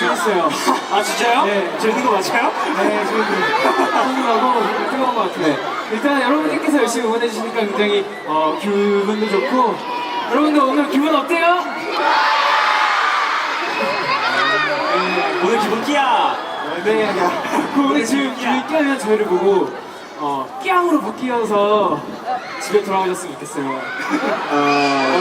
재밌어요. 아 진짜요? 네. 재밌는 거 맞아요? 네, 저희도 흥분하고 뜨거운 것 같아요. 네. 일단 여러분들께서 열심히 응원해 주시니까 굉장히 어, 기분도 좋고 여러분들 오늘 기분 어때요? 오늘 기분 끼야. 네. 그 오늘 지금 기분 끼하면 저희를 보고 어, 끼양으로 바뀌어서 집에 돌아가셨으면 좋겠어요. 어,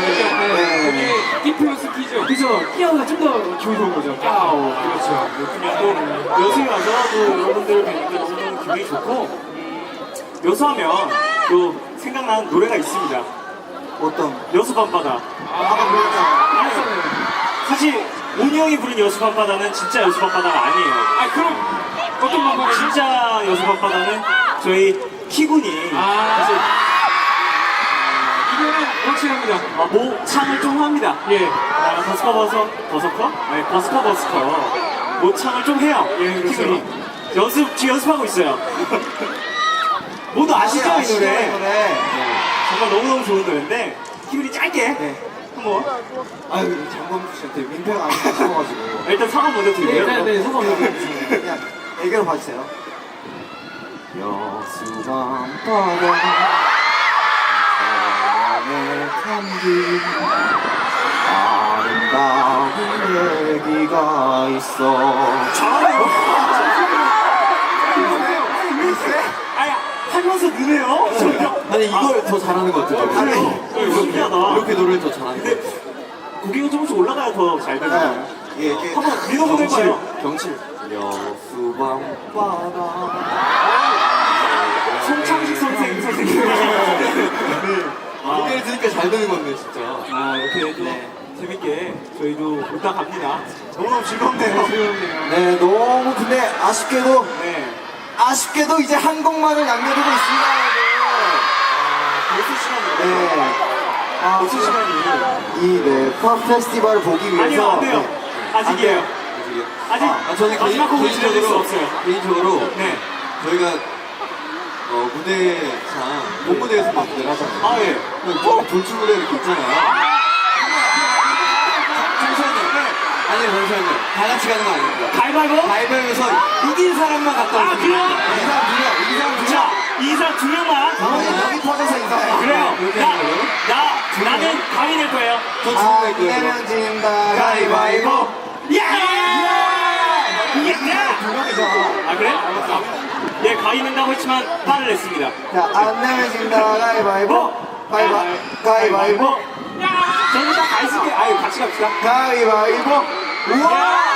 네. 끼 플러스 끼죠? 그죠? 끼양가 좀더 기분 좋은 거죠. 끼아오. 그렇죠. 그냥 또 여수에 와서 또 여러분들을 뵈니까 너무너무 기분이 좋고 음, 여수하면 또 생각나는 노래가 있습니다. 어떤? 여수 밤바다. 아까 그랬잖아. 사실 온이 형이 부른 여수 밤바다는 진짜 여수 밤바다가 아니에요. 아, 그럼 어떤 방법이죠? 진짜 여수 밤바다는 저희 키군이 아. 사실 이거는 확실합니다. 어, 모창을 좀 합니다. 예. 아, 버스커 버서 버서커? 네, 버스커 버스커 모창을 좀 해요. 예, 그렇죠. 키군이 연습 지금 연습하고 있어요. 모두 아시죠 이 노래? 이 노래. 정말 너무 너무 좋은 노래인데 키군이 짧게 네. 한번 아유, 장범주 씨한테 민폐가 안 싶어가지고. 일단 사과 먼저 네, 드릴게요. 네, 네, 소감 부탁드립니다. 그냥 애교로 봐주세요. 여수밤바다 사랑의 감기 아름다운 얘기가 있어 하면서. 저기요. 아니 이걸 더 잘하는 것 같아요 아니, 어, 신기하다. 이렇게 노래를 더 잘하는 것 같아요 고개가 조금씩 올라가야 더 잘 되죠. 네. 예, 이게 한번 거예요. 경칠 여수밤바다 잘 되는 건데 진짜 아 이렇게 또 재밌게 저희도 웃다 갑니다. 너무너무 즐겁네요. 즐겁네요. 네 너무 근데 아쉽게도 네. 아쉽게도 이제 한 곡만을 남겨두고 있습니다 벌써. 여러분 네. 아, 벌써 시간이. 이 네, 팝 페스티벌을 보기 위해서 아니요, 안 돼요. 네. 아직이에요. 아직 아, 저는 마지막 곡을 개인, 들려드릴 수 개인적으로 없어요. 개인적으로 네. 저희가 어, 무대상 본무대에서 막 무대를 하잖아요. 아 예. 어? 돌출 무대 이렇게 있잖아요. 잠시만요. 아니요, 잠시만요. 다 같이 가는 거 아닙니다. 가위바위보? 가위바위보에서 이긴 사람만 갔다 아, 오시면 그래요? 이 사람 두 명, 이 사람 두 명. 자, 이사 두 명만. 나머지 여기 퍼져서 인사해요. 그래요. 이렇게 나, 하는 거예요? 나, 나는 가위 낼 거예요. 저 아, 죽을 거예요. 네, 안 내면 진다. 가위바위보. 야! 야! 두 명이서. 아, 그래? 예, 가위 낸다고 했지만 화를 냈습니다. 자, 안 내면 진다. 가위바위보. 가위바, 가위바위보. 저는 다가 있을게. 아유, 같이 갑시다. 가위바위보. 우와!